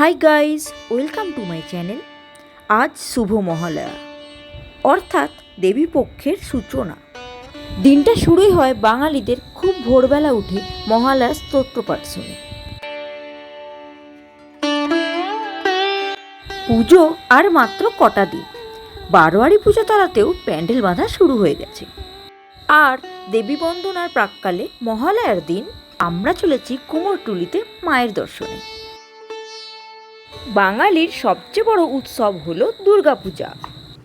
Hi guys welcome to my channel আজ শুভ মহালয়া। অর্থাৎ দেবী পক্ষের সূচনা। দিনটা শুরুই হয় বাঙালিদের খুব ভোরবেলা উঠে মহালয়ার স্তোত্র পাঠ শুনে। পুজো আর মাত্র কটা দিন। বারোয়ারি পুজো তলাতেও প্যান্ডেল বাঁধা শুরু হয়ে গেছে। আর দেবী বন্দনার প্রাককালে মহালয়ার দিন আমরা চলেছি কুমোরটুলিতে মায়ের দর্শনে। বাঙালির সবচেয়ে বড় উৎসব হলো দুর্গাপূজা।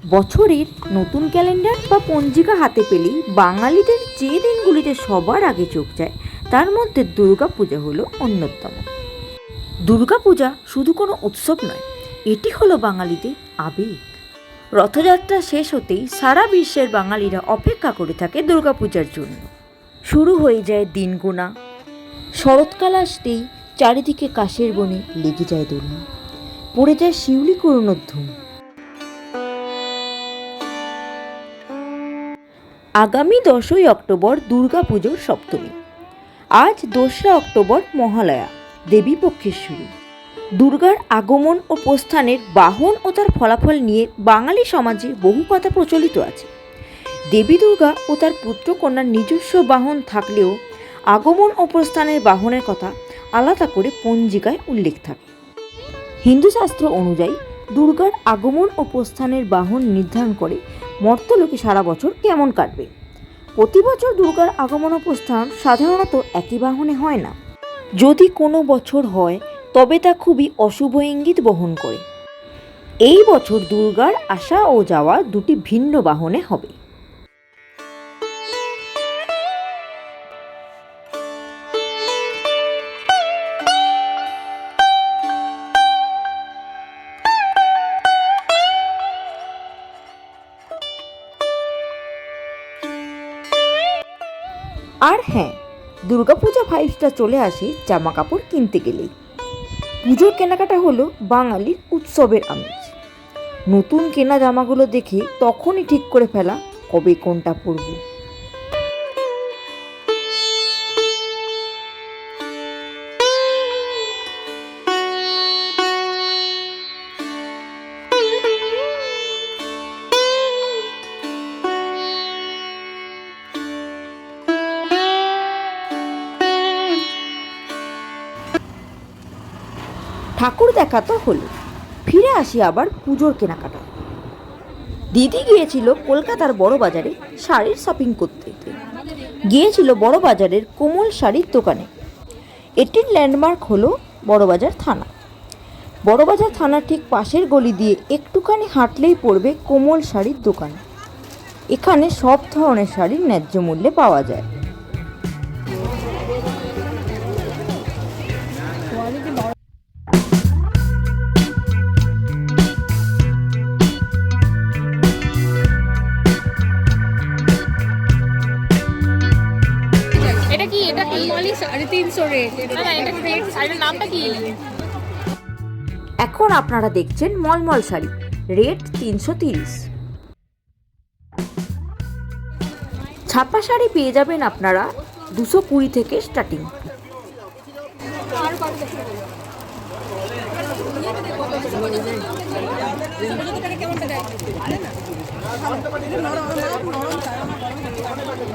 বছরের নতুন ক্যালেন্ডার বা পঞ্জিকা হাতে পেলেই বাঙালিদের যে দিনগুলিতে সবার আগে চোখ যায়, তার মধ্যে দুর্গাপূজা হলো অন্যতম। দুর্গাপূজা শুধু কোনো উৎসব নয়, এটি হলো বাঙালিদের আবেগ। রথযাত্রা শেষ হতেই সারা বিশ্বের বাঙালিরা অপেক্ষা করে থাকে দুর্গাপূজার জন্য। শুরু হয়ে যায় দিন গোনা শরৎকাল আসতেই চারিদিকে কাশের বনে লেগে যায় দোলনা। পড়ে যায় শিউলি করুণোর ধুম আগামী দশই অক্টোবর দুর্গাপুজোর সপ্তমী। আজ দোসরা অক্টোবর মহালয়া, দেবী পক্ষের শুরু। দুর্গার আগমন ও প্রস্থানের বাহন ও তার ফলাফল নিয়ে বাঙালি সমাজে বহু কথা প্রচলিত আছে। দেবী দুর্গা ও তার পুত্র কন্যার নিজস্ব বাহন থাকলেও আগমন ও প্রস্থানের বাহনের কথা আলাদা করে পঞ্জিকায় উল্লেখ থাকে। হিন্দু শাস্ত্র অনুযায়ী দুর্গার আগমন ও প্রস্থানের বাহন নির্ধারণ করে মর্তলোকে সারা বছর কেমন কাটবে? প্রতি বছর দুর্গার আগমন ও প্রস্থান সাধারণত একই বাহনে হয় না। যদি কোনো বছর হয়, তবে তা খুবই অশুভ ইঙ্গিত বহন করে। এই বছর দুর্গার আসা ও যাওয়া দুটি ভিন্ন বাহনে হবে। আর হ্যাঁ দুর্গাপূজা ভাইবসটা চলে আসে জামা কাপড় কিনতে গেলেই। পুজোর কেনাকাটা হলো বাঙালির উৎসবের আমেজ। নতুন কেনা জামাগুলো দেখে তখনই ঠিক করে ফেলা কবে কোনটা পরব। ঠাকুর দেখা তো হলো। ফিরে আসি আবার পুজোর কেনাকাটা দিদি গিয়েছিল কলকাতার বড় বাজারে শাড়ির শপিং করতে। গিয়েছিল বড় বাজারের কোমল শাড়ির দোকানে। এটির ল্যান্ডমার্ক হলো বড়বাজার থানা। বড়বাজার থানার ঠিক পাশের গলি দিয়ে একটুখানি হাঁটলেই পড়বে কোমল শাড়ির দোকান। এখানে সব ধরনের শাড়ি ন্যায্য মূল্যে পাওয়া যায়। সাড়ে তিনশো রেট নামটা কি? এখন আপনারা দেখছেন মলমল শাড়ি রেট তিনশো তিরিশ। ছাপা শাড়ি পেয়ে যাবেন আপনারা দুশো কুড়ি থেকে স্টার্টিং এটা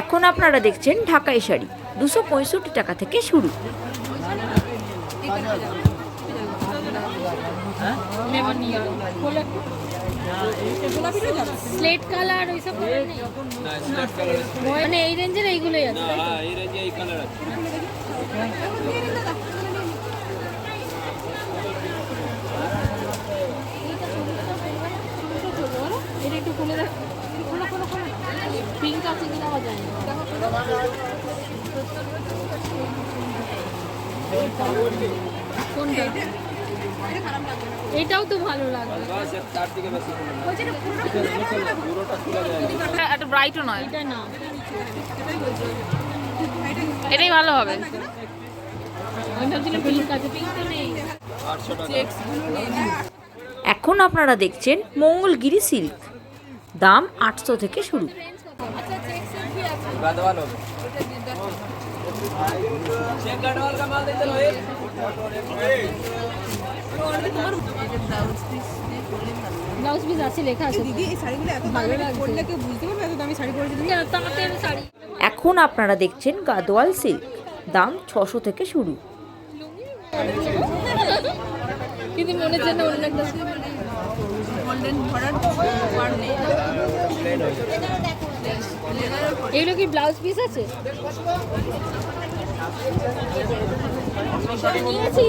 এখন আপনারা দেখছেন ঢাকাই শাড়ি। দুশো পঁয়ষট্টি টাকা থেকে শুরু। স্লেট কালার colour নেই? মানে এই রেঞ্জের এইগুলোই আছে পিঙ্ক আছে কিনা কোনটা এটাও তো ভালো লাগবে একটা ব্রাইটও নয়। এটা না। এটাই ভালো হবে। আমি ভাবছিলাম পিঙ্ক আছে পিঙ্ক তো নেই। এখন আপনারা দেখছেন মঙ্গলগিরি সিল্ক। দাম আটশো থেকে শুরু। আচ্ছা চেক ব্লাউজ পিস আছে লেখা আছে। দিদি এই শাড়িগুলো এত ভালো দামি লাগছে। পরলে কেউ বুঝতে পারবে এত দামি শাড়ি পরেছে তাঁতের শাড়ি। এখন আপনারা দেখছেন গাদোয়াল সিল্ক দাম ছশো থেকে শুরু। কিন্তু মনে হচ্ছে না অন্য একটা গোল্ডেন ভরার ওয়ার নেই এগুলো কি ব্লাউজ পিস আছে? নিয়েছি।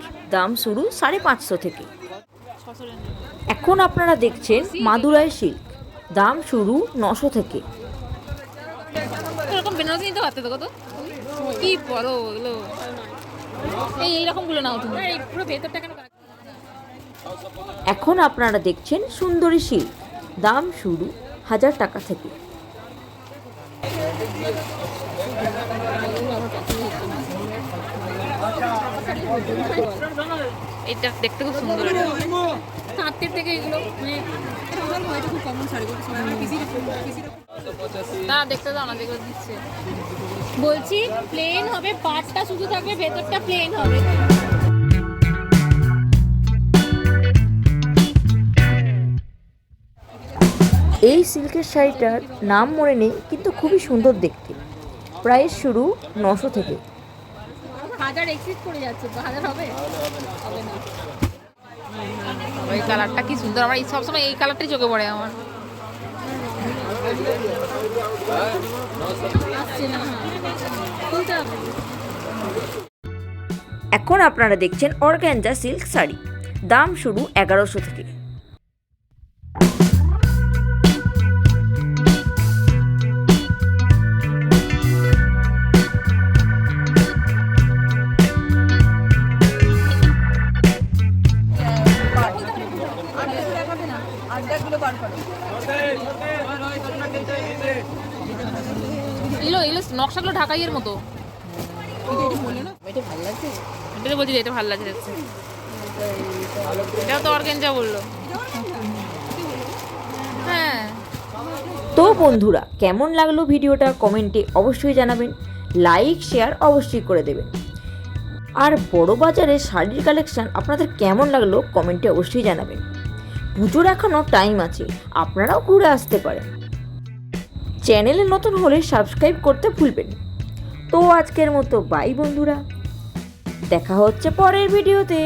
দাম শুরু সাড়ে পাঁচশো থেকে। এখন আপনারা দেখছেন মাদুরাই সিল্ক দাম শুরু নশো থেকে। এরকম বেনারসি নিতে পারতে তো কি বলো এগুলো। এই এইরকমগুলো নাও তুমি। পুরো ভেতরটা কেন এখন আপনারা দেখছেন সুন্দরী সিল্ক দাম শুরু হাজার টাকা থেকে। এটা দেখতে খুব সুন্দর তাঁতের থেকে এগুলো মানে না দেখতে দাও না যেগুলো দিচ্ছে। বলছি প্লেন হবে পাটটা শুধু থাকবে ভেতরটা প্লেন হবে। এই সিল্কের শাড়িটার নাম মনে নেই কিন্তু খুবই সুন্দর দেখতে। প্রাইস শুরু নশো থেকে। হাজার এক্সিট করে যাচ্ছে হাজার হবে? হবে না। এই কালারটা কি সুন্দর আমার এই সবসময় এই কালারটাই চোখে পড়ে আমার। হ্যাঁ। এখন আপনারা দেখছেন অর্গ্যাঞ্জা সিল্ক শাড়ি। দাম শুরু এগারোশো থেকে। নকশাগুলো ঢাকাইয়ের মতো। এটা বলছি এটা ভালো লাগছে এটাও তো অর্গেঞ্জা বলল। হ্যাঁ। তো বন্ধুরা, কেমন লাগল ভিডিওটা কমেন্টে অবশ্যই জানাবেন। লাইক, শেয়ার অবশ্যই করে দেবেন। আর বড় বাজারে শাড়ির কালেকশন আপনাদের কেমন লাগল কমেন্টে অবশ্যই জানাবেন। পুজোর এখনও টাইম আছে, আপনারাও ঘুরে আসতে পারেন। চ্যানেলে নতুন হলে সাবস্ক্রাইব করতে ভুলবেন। তো আজকের মতো, বাই বন্ধুরা দেখা হচ্ছে পরের ভিডিওতে